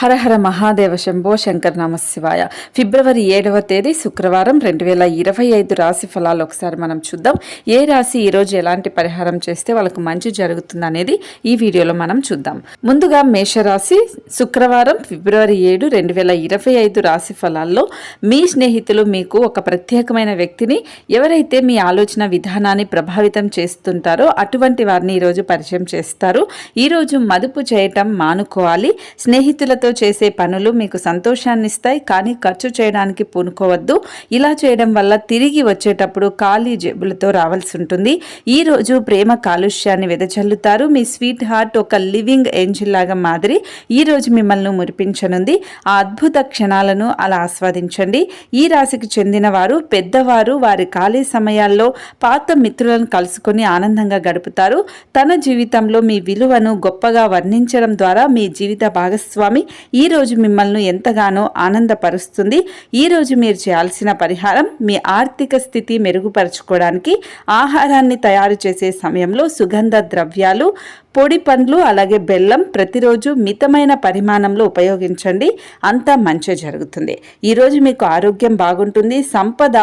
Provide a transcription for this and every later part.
హరహర మహాదేవ శంభో శంకర్ నమశివాయ. ఫిబ్రవరి ఏడవ తేదీ శుక్రవారం రెండు వేల ఇరవై ఐదు రాశి ఫలాలు ఒకసారి మనం చూద్దాం. ఏ రాశి ఈరోజు ఎలాంటి పరిహారం చేస్తే వాళ్ళకు మంచి జరుగుతుంది అనేది ఈ వీడియోలో మనం చూద్దాం. ముందుగా మేషరాశి శుక్రవారం ఫిబ్రవరి ఏడు రెండు వేల ఇరవై ఐదు రాశి ఫలాల్లో మీ స్నేహితులు మీకు ఒక ప్రత్యేకమైన వ్యక్తిని ఎవరైతే మీ ఆలోచన విధానాన్ని ప్రభావితం చేస్తుంటారో అటువంటి వారిని ఈరోజు పరిచయం చేస్తారు. ఈరోజు మదుపు చేయటం మానుకోవాలి. స్నేహితులతో చేసే పనులు మీకు సంతోషాన్ని ఇస్తాయి కానీ ఖర్చు చేయడానికి పూనుకోవద్దు. ఇలా చేయడం వల్ల తిరిగి వచ్చేటప్పుడు ఖాళీ జేబులతో రావాల్సి ఉంటుంది. ఈ రోజు ప్రేమ కాలుష్యాన్ని వెదజల్లుతారు. మీ స్వీట్ హార్ట్ ఒక లివింగ్ ఏంజిల్ లాగా మాదిరి ఈ రోజు మిమ్మల్ని మురిపించనుంది. ఆ అద్భుత క్షణాలను అలా ఆస్వాదించండి. ఈ రాశికి చెందిన వారు పెద్దవారు వారి ఖాళీ సమయాల్లో పాత మిత్రులను కలుసుకొని ఆనందంగా గడుపుతారు. తన జీవితంలో మీ విలువను గొప్పగా వర్ణించడం ద్వారా మీ జీవిత భాగస్వామి ఈ రోజు మిమ్మల్ని ఎంతగానో ఆనందపరుస్తుంది. ఈ రోజు మీరు చేయాల్సిన పరిహారం మీ ఆర్థిక స్థితి మెరుగుపరచుకోవడానికి ఆహారాన్ని తయారు చేసే సమయంలో సుగంధ ద్రవ్యాలు పొడి పండ్లు అలాగే బెల్లం ప్రతిరోజు మితమైన పరిమాణంలో ఉపయోగించండి. అంతా మంచి జరుగుతుంది. ఈరోజు మీకు ఆరోగ్యం బాగుంటుంది. సంపద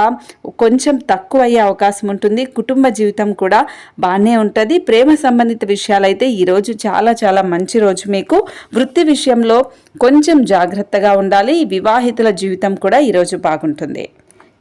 కొంచెం తక్కువ అయ్యే అవకాశం ఉంటుంది. కుటుంబ జీవితం కూడా బాగానే ఉంటుంది. ప్రేమ సంబంధిత విషయాలైతే ఈరోజు చాలా చాలా మంచి రోజు మీకు. వృత్తి విషయంలో కొంచెం జాగ్రత్తగా ఉండాలి. వివాహితుల జీవితం కూడా ఈరోజు బాగుంటుంది.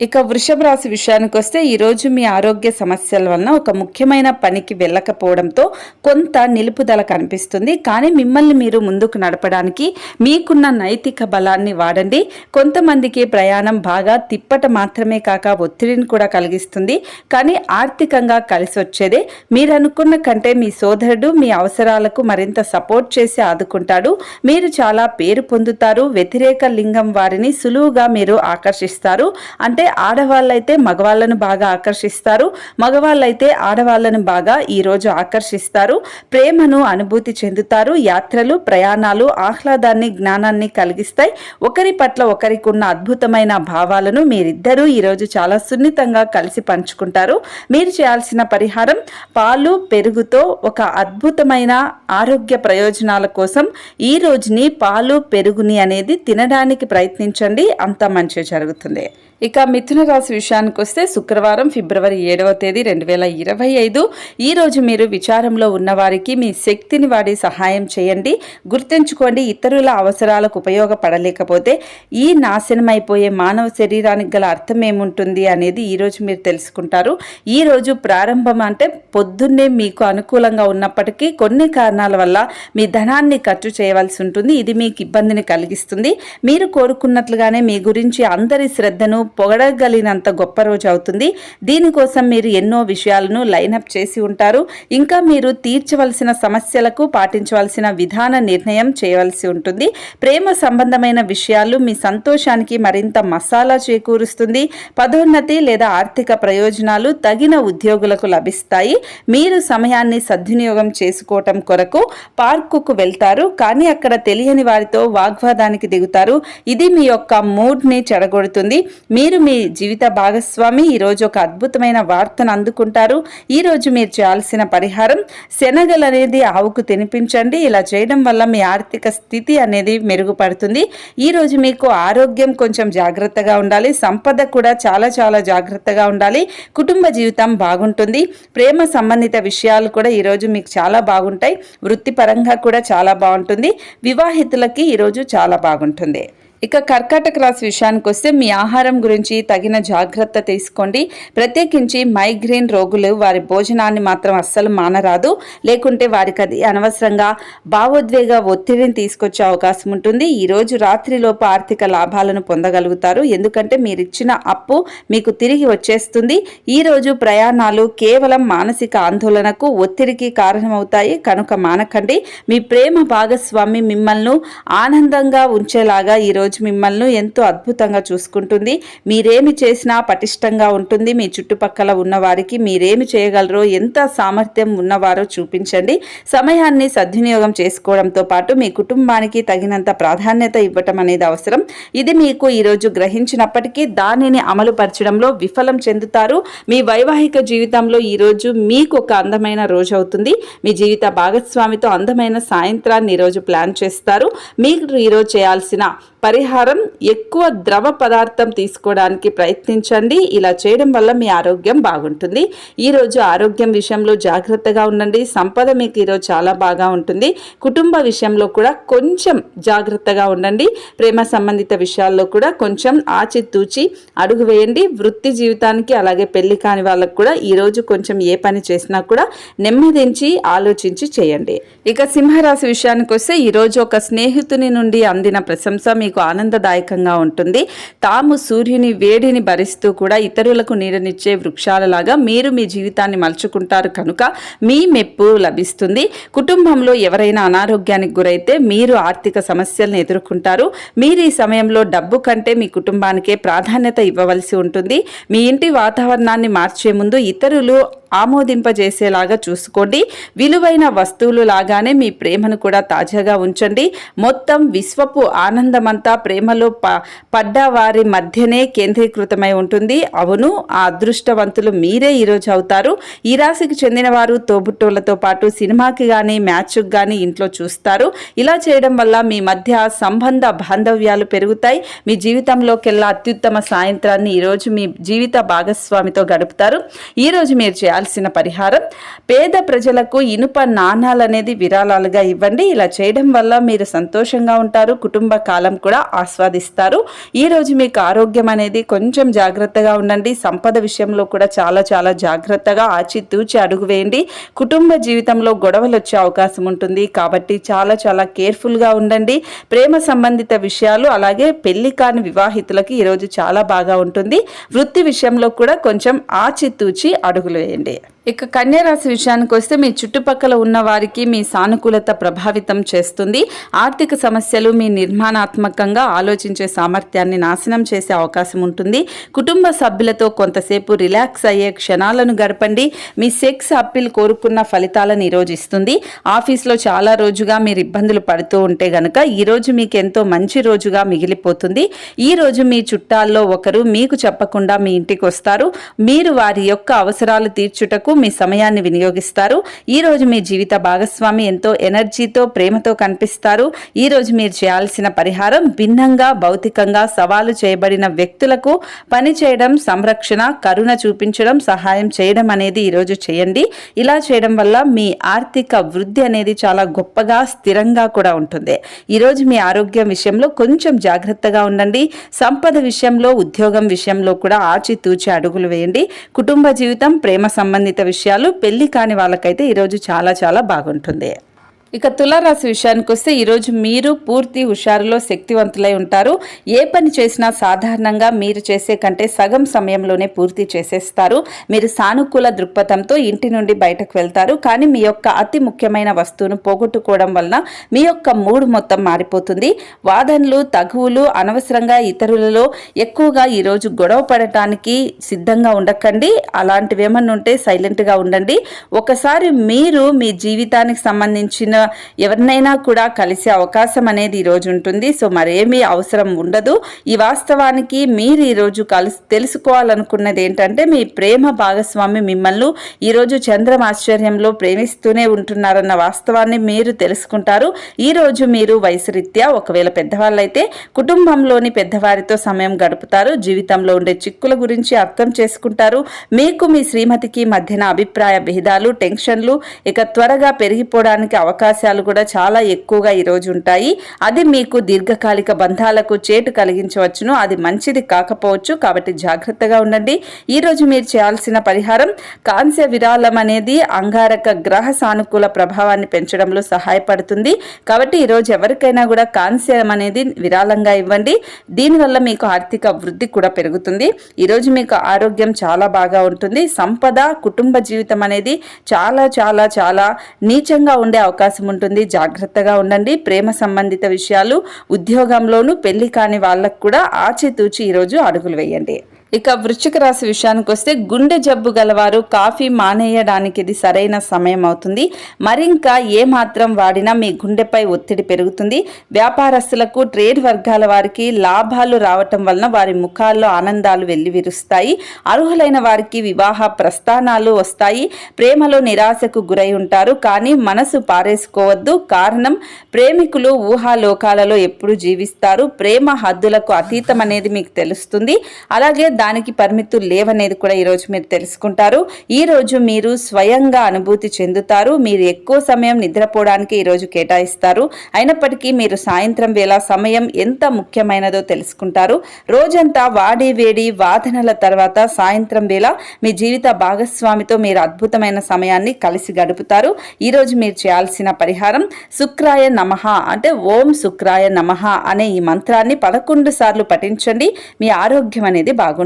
ఇక వృషభ రాశి విషయానికి వస్తే ఈరోజు మీ ఆరోగ్య సమస్యల వలన ఒక ముఖ్యమైన పనికి వెళ్ళకపోవడంతో కొంత నిలుపుదల కనిపిస్తుంది. కానీ మిమ్మల్ని మీరు ముందుకు నడపడానికి మీకున్న నైతిక బలాన్ని వాడండి. కొంతమందికి ప్రయాణం బాగా తిప్పట మాత్రమే కాక ఒత్తిడిని కూడా కలిగిస్తుంది. కానీ ఆర్థికంగా కలిసి వచ్చేదే. మీరు అనుకున్న కంటే మీ సోదరుడు మీ అవసరాలకు మరింత సపోర్ట్ చేసి ఆదుకుంటాడు. మీరు చాలా పేరు పొందుతారు. వ్యతిరేక లింగం వారిని సులువుగా మీరు ఆకర్షిస్తారు. అంటే ఆడవాళ్ళైతే మగవాళ్ళను బాగా ఆకర్షిస్తారు. మగవాళ్ళైతే ఆడవాళ్ళను బాగా ఈరోజు ఆకర్షిస్తారు. ప్రేమను అనుభూతి చెందుతారు. యాత్రలు ప్రయాణాలు ఆహ్లాదాన్ని జ్ఞానాన్ని కలిగిస్తాయి. ఒకరి పట్ల ఒకరికి ఉన్న అద్భుతమైన భావాలను మీరిద్దరూ ఈరోజు చాలా సున్నితంగా కలిసి పంచుకుంటారు. మీరు చేయాల్సిన పరిహారం పాలు పెరుగుతో ఒక అద్భుతమైన ఆరోగ్య ప్రయోజనాల కోసం ఈ రోజుని పాలు పెరుగుని అనేది తినడానికి ప్రయత్నించండి. అంత మంచి జరుగుతుంది. ఇక మిథున రాశి విషయానికి వస్తే శుక్రవారం ఫిబ్రవరి ఏడవ తేదీ రెండు వేల ఇరవై ఐదు. ఈరోజు మీరు విచారంలో ఉన్నవారికి మీ శక్తిని వాడి సహాయం చేయండి. గుర్తుంచుకోండి ఇతరుల అవసరాలకు ఉపయోగపడలేకపోతే ఈ నాశనమైపోయే మానవ శరీరానికి గల అర్థం ఏముంటుంది అనేది ఈరోజు మీరు తెలుసుకుంటారు. ఈరోజు ప్రారంభం అంటే పొద్దున్నే మీకు అనుకూలంగా ఉన్నప్పటికీ కొన్ని కారణాల వల్ల మీ ధనాన్ని ఖర్చు చేయవలసి ఉంటుంది. ఇది మీకు ఇబ్బందిని కలిగిస్తుంది. మీరు కోరుకున్నట్లుగానే మీ గురించి అందరి శ్రద్ధను పొగడగలిగినంత గొప్ప రోజు అవుతుంది. దీనికోసం మీరు ఎన్నో విషయాలను లైనప్ చేసి ఉంటారు. ఇంకా మీరు తీర్చవలసిన సమస్యలకు పాటించవలసిన విధాన నిర్ణయం చేయవలసి ఉంటుంది. ప్రేమ సంబంధమైన విషయాలు మీ సంతోషానికి మరింత మసాలా చేకూరుస్తుంది. పదోన్నతి లేదా ఆర్థిక ప్రయోజనాలు తగిన ఉద్యోగులకు లభిస్తాయి. మీరు సమయాన్ని సద్వినియోగం చేసుకోవటం కొరకు పార్కుకు వెళ్తారు. కానీ అక్కడ తెలియని వారితో వాగ్వాదానికి దిగుతారు. ఇది మీ యొక్క మూడ్ని చెడగొడుతుంది. మీరు మీ జీవిత భాగస్వామి. ఈరోజు ఒక అద్భుతమైన వార్తను అందుకుంటారు. ఈరోజు మీరు చేయాల్సిన పరిహారం శనగలు అనేది ఆవుకు తినిపించండి. ఇలా చేయడం వల్ల మీ ఆర్థిక స్థితి అనేది మెరుగుపడుతుంది. ఈరోజు మీకు ఆరోగ్యం కొంచెం జాగ్రత్తగా ఉండాలి. సంపద కూడా చాలా చాలా జాగ్రత్తగా ఉండాలి. కుటుంబ జీవితం బాగుంటుంది. ప్రేమ సంబంధిత విషయాలు కూడా ఈరోజు మీకు చాలా బాగుంటాయి. వృత్తిపరంగా కూడా చాలా బాగుంటుంది. వివాహితులకి ఈరోజు చాలా బాగుంటుంది. ఇక కర్కాటక రాశి విషయానికి వస్తే మీ ఆహారం గురించి తగిన జాగ్రత్త తీసుకోండి. ప్రత్యేకించి మైగ్రేన్ రోగులు వారి భోజనాన్ని మాత్రం అస్సలు మానరాదు. లేకుంటే వారికి అది అనవసరంగా భావోద్వేగ ఒత్తిడిని తీసుకొచ్చే అవకాశం ఉంటుంది. ఈరోజు రాత్రిలోపు ఆర్థిక లాభాలను పొందగలుగుతారు. ఎందుకంటే మీరు ఇచ్చిన అప్పు మీకు తిరిగి వచ్చేస్తుంది. ఈ రోజు ప్రయాణాలు కేవలం మానసిక ఆందోళనకు ఒత్తిడికి కారణమవుతాయి. కనుక మానకండి. మీ ప్రేమ భాగస్వామి మిమ్మల్ని ఆనందంగా ఉంచేలాగా ఈరోజు రోజు మిమ్మల్ని ఎంతో అద్భుతంగా చూసుకుంటుంది. మీరేమి చేసినా పటిష్టంగా ఉంటుంది. మీ చుట్టుపక్కల ఉన్న వారికి మీరేమి చేయగలరో ఎంత సామర్థ్యం ఉన్నవారో చూపించండి. సమయాన్ని సద్వినియోగం చేసుకోవడంతో పాటు మీ కుటుంబానికి తగినంత ప్రాధాన్యత ఇవ్వటం అనేది అవసరం. ఇది మీకు ఈరోజు గ్రహించినప్పటికీ దానిని అమలు పరచడంలో విఫలం చెందుతారు. మీ వైవాహిక జీవితంలో ఈరోజు మీకు ఒక అందమైన రోజు అవుతుంది. మీ జీవిత భాగస్వామితో అందమైన సాయంత్రాన్ని ఈరోజు ప్లాన్ చేస్తారు. మీరు ఈరోజు చేయాల్సిన పరిహారం ఎక్కువ ద్రవ పదార్థం తీసుకోవడానికి ప్రయత్నించండి. ఇలా చేయడం వల్ల మీ ఆరోగ్యం బాగుంటుంది. ఈరోజు ఆరోగ్యం విషయంలో జాగ్రత్తగా ఉండండి. సంపద మీకు ఈరోజు చాలా బాగా ఉంటుంది. కుటుంబ విషయంలో కూడా కొంచెం జాగ్రత్తగా ఉండండి. ప్రేమ సంబంధిత విషయాల్లో కూడా కొంచెం ఆచితూచి అడుగు వేయండి. వృత్తి జీవితానికి అలాగే పెళ్ళి కాని వాళ్ళకు కూడా ఈరోజు కొంచెం ఏ పని చేసినా కూడా నెమ్మదించి ఆలోచించి చేయండి. ఇక సింహరాశి విషయానికి వస్తే ఈరోజు ఒక స్నేహితుని నుండి అందిన ప్రశంస మీకు ఆనందదాయకంగా ఉంటుంది. తాము సూర్యుని వేడిని భరిస్తూ కూడా ఇతరులకు నీడనిచ్చే వృక్షాలలాగా మీరు మీ జీవితాన్ని మలుచుకుంటారు కనుక మీ మెప్పు లభిస్తుంది. కుటుంబంలో ఎవరైనా అనారోగ్యానికి గురైతే మీరు ఆర్థిక సమస్యలను ఎదుర్కొంటారు. మీరు ఈ సమయంలో డబ్బు కంటే మీ కుటుంబానికే ప్రాధాన్యత ఇవ్వవలసి ఉంటుంది. మీ ఇంటి వాతావరణాన్ని మార్చే ముందు ఇతరులు ఆమోదింపజేసేలాగా చూసుకోండి. విలువైన వస్తువులు లాగానే మీ ప్రేమను కూడా తాజాగా ఉంచండి. మొత్తం విశ్వపు ఆనందమంతా ప్రేమలో ప పడ్డ వారి మధ్యనే కేంద్రీకృతమై ఉంటుంది. అవును ఆ అదృష్టవంతులు మీరే ఈరోజు అవుతారు. ఈ రాశికి చెందిన వారు తోబుట్టోళ్ళతో పాటు సినిమాకి కానీ మ్యాచ్కి కానీ ఇంట్లో చూస్తారు. ఇలా చేయడం వల్ల మీ మధ్య సంబంధ బాంధవ్యాలు పెరుగుతాయి. మీ జీవితంలోకెల్లా అత్యుత్తమ సాయంత్రాన్ని ఈరోజు మీ జీవిత భాగస్వామితో గడుపుతారు. ఈరోజు మీరు చేయాలి చేయాల్సిన పరిహారం. పేద ప్రజలకు ఇనుప నాణాలనేది విరాళాలుగా ఇవ్వండి. ఇలా చేయడం వల్ల మీరు సంతోషంగా ఉంటారు కుటుంబ కాలం కూడా ఆస్వాదిస్తారు. ఈ రోజు మీకు ఆరోగ్యం అనేది కొంచెం జాగ్రత్తగా ఉండండి. సంపద విషయంలో కూడా చాలా చాలా జాగ్రత్తగా ఆచితూచి అడుగు వేయండి. కుటుంబ జీవితంలో గొడవలు వచ్చే అవకాశం ఉంటుంది. కాబట్టి చాలా చాలా కేర్ఫుల్గా ఉండండి. ప్రేమ సంబంధిత విషయాలు అలాగే పెళ్ళి కాని వివాహితులకి ఈరోజు చాలా బాగా ఉంటుంది. వృత్తి విషయంలో కూడా కొంచెం ఆచితూచి అడుగులు వేయండి. здоровья. ఇక కన్యారాశి విషయానికి వస్తే మీ చుట్టుపక్కల ఉన్న వారికి మీ సానుకూలత ప్రభావితం చేస్తుంది. ఆర్థిక సమస్యలు మీ నిర్మాణాత్మకంగా ఆలోచించే సామర్థ్యాన్ని నాశనం చేసే అవకాశం ఉంటుంది. కుటుంబ సభ్యులతో కొంతసేపు రిలాక్స్ అయ్యే క్షణాలను గడపండి. మీ సెక్స్ అప్పీల్ కోరుకున్న ఫలితాలను ఈరోజు ఇస్తుంది ఆఫీస్లో చాలా రోజుగా మీరు ఇబ్బందులు పడుతూ ఉంటే గనక ఈరోజు మీకు ఎంతో మంచి రోజుగా మిగిలిపోతుంది. ఈ రోజు మీ చుట్టాల్లో ఒకరు మీకు చెప్పకుండా మీ ఇంటికి వస్తారు మీరు వారి యొక్క అవసరాలు తీర్చుటకు మీ సమయాన్ని వినియోగిస్తారు. ఈ రోజు మీ జీవిత భాగస్వామి ఎంతో ఎనర్జీతో ప్రేమతో కనిపిస్తారు. ఈ రోజు మీరు చేయాల్సిన పరిహారం భిన్నంగా భౌతికంగా సవాలు చేయబడిన వ్యక్తులకు పని చేయడం సంరక్షణ కరుణ చూపించడం సహాయం చేయడం అనేది ఈరోజు చేయండి. ఇలా చేయడం వల్ల మీ ఆర్థిక వృద్ధి అనేది చాలా గొప్పగా స్థిరంగా కూడా ఉంటుంది. ఈరోజు మీ ఆరోగ్యం విషయంలో కొంచెం జాగ్రత్తగా ఉండండి. సంపద విషయంలో ఉద్యోగం విషయంలో కూడా ఆచితూచి అడుగులు వేయండి. కుటుంబ జీవితం ప్రేమ సంబంధిత విషయాలు పెళ్ళి కాని వాళ్ళకైతే ఈరోజు చాలా చాలా బాగుంటుంది. ఇక తులారాశి విషయానికి వస్తే ఈరోజు మీరు పూర్తి హుషారులో శక్తివంతులై ఉంటారు. ఏ పని చేసినా సాధారణంగా మీరు చేసే కంటే సగం సమయంలోనే పూర్తి చేసేస్తారు. మీరు సానుకూల దృక్పథంతో ఇంటి నుండి బయటకు వెళ్తారు. కానీ మీ యొక్క అతి ముఖ్యమైన వస్తువును పోగొట్టుకోవడం వలన మీ యొక్క మూడు మొత్తం మారిపోతుంది. వాదనలు తగువులు అనవసరంగా ఇతరులలో ఎక్కువగా ఈరోజు గొడవ పడటానికి సిద్ధంగా ఉండకండి. అలాంటివి ఏమన్నా ఉంటే సైలెంట్గా ఉండండి. ఒకసారి మీరు మీ జీవితానికి సంబంధించిన ఎవరినైనా కూడా కలిసే అవకాశం అనేది ఈరోజు ఉంటుంది. సో మరేమీ అవసరం ఉండదు. ఈ వాస్తవానికి మీరు ఈరోజు కలిసి తెలుసుకోవాలనుకున్నది ఏంటంటే మీ ప్రేమ భాగస్వామి మిమ్మల్ని ఈరోజు చంద్రం ఆశ్చర్యంలో ప్రేమిస్తూనే ఉంటున్నారన్న వాస్తవాన్ని మీరు తెలుసుకుంటారు. ఈరోజు మీరు వయసురీత్యా ఒకవేళ పెద్దవాళ్ళైతే కుటుంబంలోని పెద్దవారితో సమయం గడుపుతారు. జీవితంలో ఉండే చిక్కుల గురించి అర్థం చేసుకుంటారు. మీకు మీ శ్రీమతికి మధ్యన అభిప్రాయ భేదాలు టెన్షన్లు ఇక త్వరగా పెరిగిపోవడానికి అవకాశం అవకాశాలు కూడా చాలా ఎక్కువగా ఈరోజు ఉంటాయి. అది మీకు దీర్ఘకాలిక బంధాలకు చేటు కలిగించవచ్చును. అది మంచిది కాకపోవచ్చు. కాబట్టి జాగ్రత్తగా ఉండండి. ఈరోజు మీరు చేయాల్సిన పరిహారం కాంస్య విరాళం అనేది అంగారక గ్రహ సానుకూల ప్రభావాన్ని పెంచడంలో సహాయపడుతుంది. కాబట్టి ఈరోజు ఎవరికైనా కూడా కాంస్యం అనేది విరాళంగా ఇవ్వండి. దీనివల్ల మీకు ఆర్థిక వృద్ధి కూడా పెరుగుతుంది. ఈరోజు మీకు ఆరోగ్యం చాలా బాగా ఉంటుంది. సంపద కుటుంబ జీవితం అనేది చాలా చాలా చాలా నీచంగా ఉండే అవకాశం అవకాశం ఉంటుంది. జాగ్రత్తగా ఉండండి. ప్రేమ సంబంధిత విషయాలు ఉద్యోగంలోనూ పెళ్ళి కాని వాళ్ళకు కూడా ఆచితూచి ఈరోజు అడుగులు వేయండి. ఇక వృశ్చిక రాశి విషయానికి వస్తే గుండె జబ్బు గలవారు కాఫీ మానేయడానికి ఇది సరైన సమయం అవుతుంది. మరింకా ఏ మాత్రం వాడినా మీ గుండెపై ఒత్తిడి పెరుగుతుంది. వ్యాపారస్తులకు ట్రేడ్ వర్గాల వారికి లాభాలు రావటం వలన వారి ముఖాల్లో ఆనందాలు వెల్లివిరుస్తాయి. అర్హులైన వారికి వివాహ ప్రస్థానాలు వస్తాయి. ప్రేమలో నిరాశకు గురై ఉంటారు. కానీ మనసు పారేసుకోవద్దు. కారణం ప్రేమికులు ఊహాలోకాలలో ఎప్పుడు జీవిస్తారు. ప్రేమ హద్దులకు అతీతం అనేది మీకు తెలుస్తుంది. అలాగే దానికి పరిమితులు లేవనేది కూడా ఈరోజు మీరు తెలుసుకుంటారు. ఈరోజు మీరు స్వయంగా అనుభూతి చెందుతారు. మీరు ఎక్కువ సమయం నిద్రపోవడానికి ఈరోజు కేటాయిస్తారు. అయినప్పటికీ మీరు సాయంత్రం వేళ సమయం ఎంత ముఖ్యమైనదో తెలుసుకుంటారు. రోజంతా వాడి వేడి వాదనల తర్వాత సాయంత్రం వేళ మీ జీవిత భాగస్వామితో మీరు అద్భుతమైన సమయాన్ని కలిసి గడుపుతారు. ఈరోజు మీరు చేయాల్సిన పరిహారం శుక్రాయ నమః అంటే ఓం శుక్రాయ నమః అనే ఈ మంత్రాన్ని పదకొండు సార్లు పఠించండి. మీ ఆరోగ్యం అనేది బాగుంటుంది.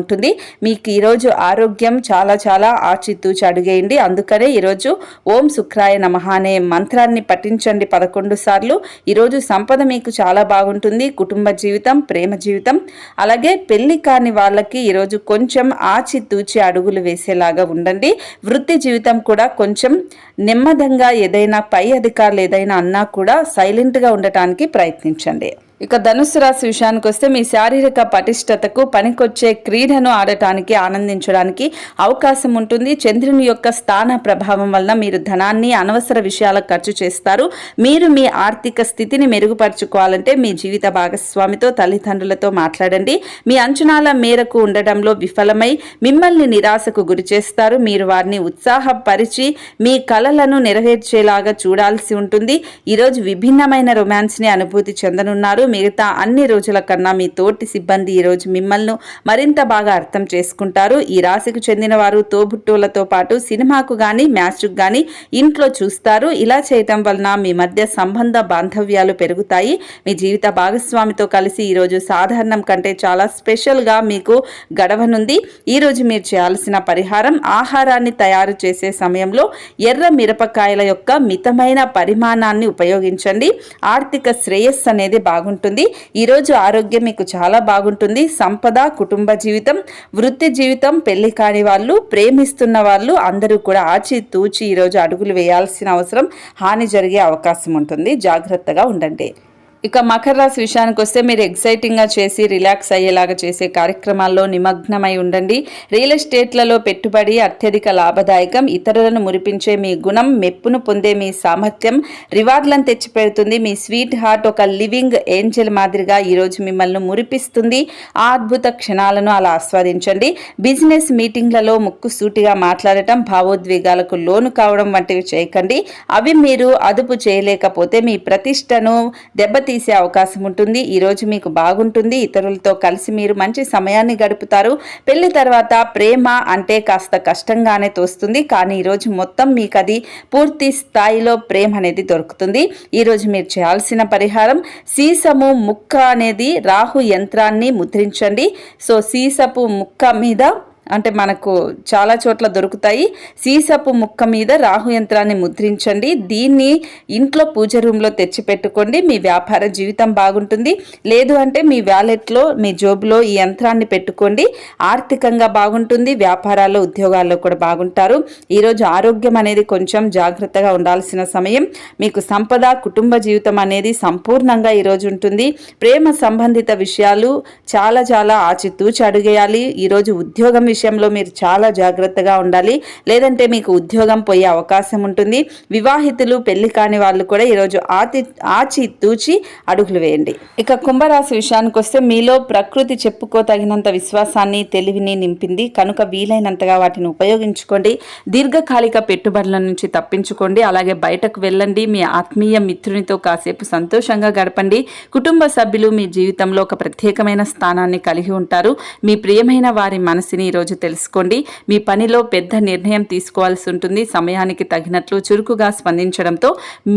మీకు ఈరోజు ఆరోగ్యం చాలా చాలా ఆచితూచి అడిగేయండి. అందుకనే ఈరోజు ఓం శుక్రాయ నమః అనే మంత్రాన్ని పఠించండి పదకొండు సార్లు. ఈరోజు సంపద మీకు చాలా బాగుంటుంది. కుటుంబ జీవితం ప్రేమ జీవితం. అలాగే పెళ్ళి కాని వాళ్ళకి ఈరోజు కొంచెం ఆచితూచి అడుగులు వేసేలాగా ఉండండి. వృత్తి జీవితం కూడా కొంచెం నెమ్మదంగా ఏదైనా పై అధికారులు ఏదైనా అన్నా కూడా సైలెంట్గా ఉండటానికి ప్రయత్నించండి. ఇక ధనుసు రాశి విషయానికి వస్తే మీ శారీరక పటిష్టతకు పనికొచ్చే క్రీడను ఆడటానికి ఆనందించడానికి అవకాశం ఉంటుంది. చంద్రుని యొక్క స్థాన ప్రభావం వలన మీరు ధనాన్ని అనవసర విషయాలకు ఖర్చు చేస్తారు. మీరు మీ ఆర్థిక స్థితిని మెరుగుపరుచుకోవాలంటే మీ జీవిత భాగస్వామితో తల్లిదండ్రులతో మాట్లాడండి. మీ అంచనాల మేరకు ఉండడంలో విఫలమై మిమ్మల్ని నిరాశకు గురి చేస్తారు. మీరు వారిని ఉత్సాహపరిచి మీ కలలను నెరవేర్చేలాగా చూడాల్సి ఉంటుంది. ఈరోజు విభిన్నమైన రొమాన్స్ని అనుభూతి చెందనున్నారు. మిగతా అన్ని రోజుల కన్నా మీ తోటి సిబ్బంది ఈరోజు మిమ్మల్ని మరింత బాగా అర్థం చేసుకుంటారు. ఈ రాశికి చెందిన వారు తోబుట్టువులతో పాటు సినిమాకు కానీ మ్యాచ్కు కానీ ఇంట్లో చూస్తారు. ఇలా చేయటం వలన మీ మధ్య సంబంధ బాంధవ్యాలు పెరుగుతాయి. మీ జీవిత భాగస్వామితో కలిసి ఈరోజు సాధారణం కంటే చాలా స్పెషల్గా మీకు గడవనుంది. ఈరోజు మీరు చేయాల్సిన పరిహారం ఆహారాన్ని తయారు చేసే సమయంలో ఎర్ర మిరపకాయల యొక్క మితమైన పరిమాణాన్ని ఉపయోగించండి. ఆర్థిక శ్రేయస్సు అనేది బాగుంటుంది. ఈరోజు ఆరోగ్యం మీకు చాలా బాగుంటుంది. సంపద కుటుంబ జీవితం వృత్తి జీవితం పెళ్ళి కాని వాళ్ళు ప్రేమిస్తున్న వాళ్ళు అందరూ కూడా ఆచి తూచి ఈరోజు అడుగులు వేయాల్సిన అవసరం హాని జరిగే అవకాశం ఉంటుంది. జాగ్రత్తగా ఉండండి. ఇక మకర రాశి విషయానికి వస్తే మీరు ఎక్సైటింగ్గా చేసి రిలాక్స్ అయ్యేలాగా చేసే కార్యక్రమాల్లో నిమగ్నమై ఉండండి. రియల్ ఎస్టేట్లలో పెట్టుబడి అత్యధిక లాభదాయకం. ఇతరులను మురిపించే మీ గుణం మెప్పును పొందే మీ సామర్థ్యం రివార్డులను తెచ్చిపెడుతుంది. మీ స్వీట్ హార్ట్ ఒక లివింగ్ ఏంజల్ మాదిరిగా ఈరోజు మిమ్మల్ని మురిపిస్తుంది. ఆ అద్భుత క్షణాలను అలా ఆస్వాదించండి. బిజినెస్ మీటింగ్లలో ముక్కు సూటిగా మాట్లాడటం భావోద్వేగాలకు లోను కావడం వంటివి చేయకండి. అవి మీరు అదుపు చేయలేకపోతే మీ ప్రతిష్టను తీసే అవకాశం ఉంటుంది. ఈరోజు మీకు బాగుంటుంది. ఇతరులతో కలిసి మీరు మంచి సమయాన్ని గడుపుతారు. పెళ్ళి తర్వాత ప్రేమ అంటే కాస్త కష్టంగానే తోస్తుంది. కానీ ఈరోజు మొత్తం మీకు అది పూర్తి స్థాయిలో ప్రేమ అనేది దొరుకుతుంది. ఈరోజు మీరు చేయాల్సిన పరిహారం సీసము ముక్క అనేది రాహు యంత్రాన్ని ముద్రించండి. సో సీసపు ముక్క మీద అంటే మనకు చాలా చోట్ల దొరుకుతాయి. సీసపు ముక్క మీద రాహు యంత్రాన్ని ముద్రించండి. దీన్ని ఇంట్లో పూజ రూమ్లో తెచ్చి పెట్టుకోండి మీ వ్యాపార జీవితం బాగుంటుంది. లేదు అంటే మీ వ్యాలెట్లో మీ జోబులో ఈ యంత్రాన్ని పెట్టుకోండి. ఆర్థికంగా బాగుంటుంది. వ్యాపారాల్లో ఉద్యోగాల్లో కూడా బాగుంటారు. ఈరోజు ఆరోగ్యం అనేది కొంచెం జాగ్రత్తగా ఉండాల్సిన సమయం. మీకు సంపద కుటుంబ జీవితం అనేది సంపూర్ణంగా ఈరోజు ఉంటుంది. ప్రేమ సంబంధిత విషయాలు చాలా చాలా ఆచితూచి అడిగేయాలి. ఈరోజు ఉద్యోగం విషయంలో మీరు చాలా జాగ్రత్తగా ఉండాలి. లేదంటే మీకు ఉద్యోగం పోయే అవకాశం ఉంటుంది. వివాహితులు పెళ్ళి కాని వాళ్ళు కూడా ఈరోజు ఆతి ఆచి తూచి అడుగులు వేయండి. ఇక కుంభరాశి విషయానికి వస్తే మీలో ప్రకృతి చెప్పుకోతగినంత విశ్వాసాన్ని తెలివిని నింపింది. కనుక వీలైనంతగా వాటిని ఉపయోగించుకోండి. దీర్ఘకాలిక పెట్టుబడుల నుంచి తప్పించుకోండి. అలాగే బయటకు వెళ్ళండి. మీ ఆత్మీయ మిత్రునితో కాసేపు సంతోషంగా గడపండి. కుటుంబ సభ్యులు మీ జీవితంలో ఒక ప్రత్యేకమైన స్థానాన్ని కలిగి ఉంటారు. మీ ప్రియమైన వారి మనసుని ఈరోజు ఈరోజు తెలుసుకోండి. మీ పనిలో పెద్ద నిర్ణయం తీసుకోవాల్సి ఉంటుంది. సమయానికి తగినట్లు చురుకుగా స్పందించడంతో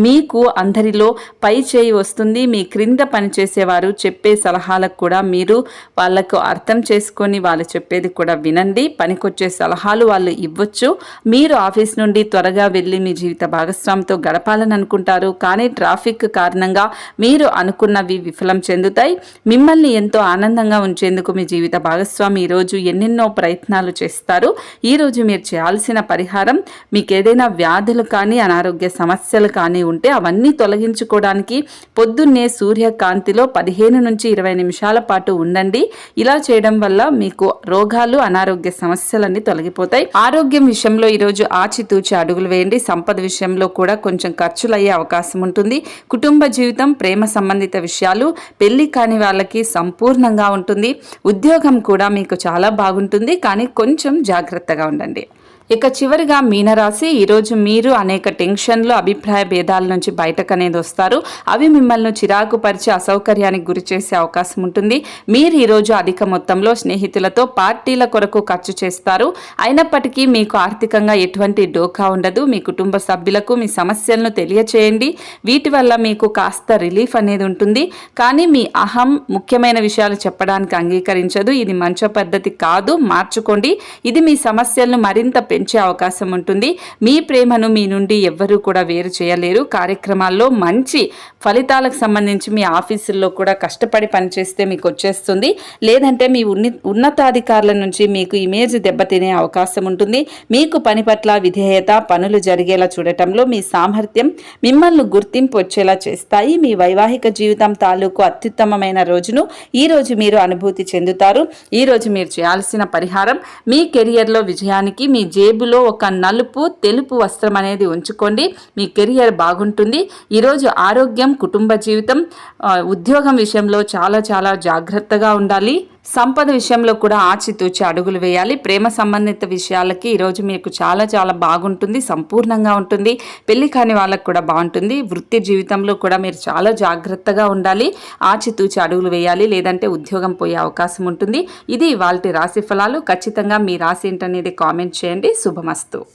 మీకు అందరిలో పై చేయి వస్తుంది. మీ క్రింద పనిచేసేవారు చెప్పే సలహాలకు కూడా మీరు వాళ్ళకు అర్థం చేసుకొని వాళ్ళు చెప్పేది కూడా వినండి. పనికొచ్చే సలహాలు వాళ్ళు ఇవ్వచ్చు. మీరు ఆఫీస్ నుండి త్వరగా వెళ్ళి మీ జీవిత భాగస్వామితో గడపాలని అనుకుంటారు. కానీ ట్రాఫిక్ కారణంగా మీరు అనుకున్నవి విఫలం చెందుతాయి. మిమ్మల్ని ఎంతో ఆనందంగా ఉంచేందుకు మీ జీవిత భాగస్వామి ఈరోజు ఎన్నెన్నో ప్రయత్నాలు ప్రయత్నాలు చేస్తారు. ఈరోజు మీరు చేయాల్సిన పరిహారం మీకు ఏదైనా వ్యాధులు కానీ అనారోగ్య సమస్యలు కానీ ఉంటే అవన్నీ తొలగించుకోవడానికి పొద్దున్నే సూర్యకాంతిలో పదిహేను నుంచి ఇరవై నిమిషాల పాటు ఉండండి. ఇలా చేయడం వల్ల మీకు రోగాలు అనారోగ్య సమస్యలన్నీ తొలగిపోతాయి. ఆరోగ్యం విషయంలో ఈరోజు ఆచితూచి అడుగులు వేయండి. సంపద విషయంలో కూడా కొంచెం ఖర్చులు అయ్యే అవకాశం ఉంటుంది. కుటుంబ జీవితం ప్రేమ సంబంధిత విషయాలు పెళ్ళి కాని వాళ్ళకి సంపూర్ణంగా ఉంటుంది. ఉద్యోగం కూడా మీకు చాలా బాగుంటుంది. కానీ కొంచెం జాగ్రత్తగా ఉండండి. ఇక చివరిగా మీనరాశి ఈరోజు మీరు అనేక టెన్షన్లు అభిప్రాయ భేదాల నుంచి బయటకు అనేది వస్తారు. అవి మిమ్మల్ని చిరాకు పరిచి అసౌకర్యానికి గురి చేసే అవకాశం ఉంటుంది. మీరు ఈరోజు అధిక మొత్తంలో స్నేహితులతో పార్టీల కొరకు ఖర్చు చేస్తారు. అయినప్పటికీ మీకు ఆర్థికంగా ఎటువంటి డోకా ఉండదు. మీ కుటుంబ సభ్యులకు మీ సమస్యలను తెలియచేయండి. వీటి వల్ల మీకు కాస్త రిలీఫ్ అనేది ఉంటుంది. కానీ మీ అహం ముఖ్యమైన విషయాలు చెప్పడానికి అంగీకరించదు. ఇది మంచి పద్ధతి కాదు. మార్చుకోండి. ఇది మీ సమస్యలను మరింత పెంచే అవకాశం ఉంటుంది. మీ ప్రేమను మీ నుండి ఎవ్వరూ కూడా వేరు చేయలేరు. కార్యక్రమాల్లో మంచి ఫలితాలకు సంబంధించి మీ ఆఫీసుల్లో కూడా కష్టపడి పనిచేస్తే మీకు వచ్చేస్తుంది. లేదంటే మీ ఉన్ని ఉన్నతాధికారుల నుంచి మీకు ఇమేజ్ దెబ్బతినే అవకాశం ఉంటుంది. మీకు పని పట్ల విధేయత పనులు జరిగేలా చూడటంలో మీ సామర్థ్యం మిమ్మల్ని గుర్తింపు వచ్చేలా చేస్తాయి. మీ వైవాహిక జీవితం తాలూకు అత్యుత్తమమైన రోజును ఈ రోజు మీరు అనుభూతి చెందుతారు. ఈ రోజు మీరు చేయాల్సిన పరిహారం మీ కెరియర్లో విజయానికి మీ జే జేబులో ఒక నలుపు తెలుపు వస్త్రం అనేది ఉంచుకోండి. మీ కెరియర్ బాగుంటుంది. ఈరోజు ఆరోగ్యం కుటుంబ జీవితం ఉద్యోగం విషయంలో చాలా చాలా జాగ్రత్తగా ఉండాలి. సంపద విషయంలో కూడా ఆచితూచి అడుగులు వేయాలి. ప్రేమ సంబంధిత విషయాలకి ఈరోజు మీకు చాలా చాలా బాగుంటుంది సంపూర్ణంగా ఉంటుంది. పెళ్ళి కాని వాళ్ళకు కూడా బాగుంటుంది. వృత్తి జీవితంలో కూడా మీరు చాలా జాగ్రత్తగా ఉండాలి. ఆచితూచి అడుగులు వేయాలి. లేదంటే ఉద్యోగం పోయే అవకాశం ఉంటుంది. ఇది వాళ్ళ రాశి ఫలాలు. ఖచ్చితంగా మీ రాశి ఏంటనేది కామెంట్ చేయండి. శుభమస్తు.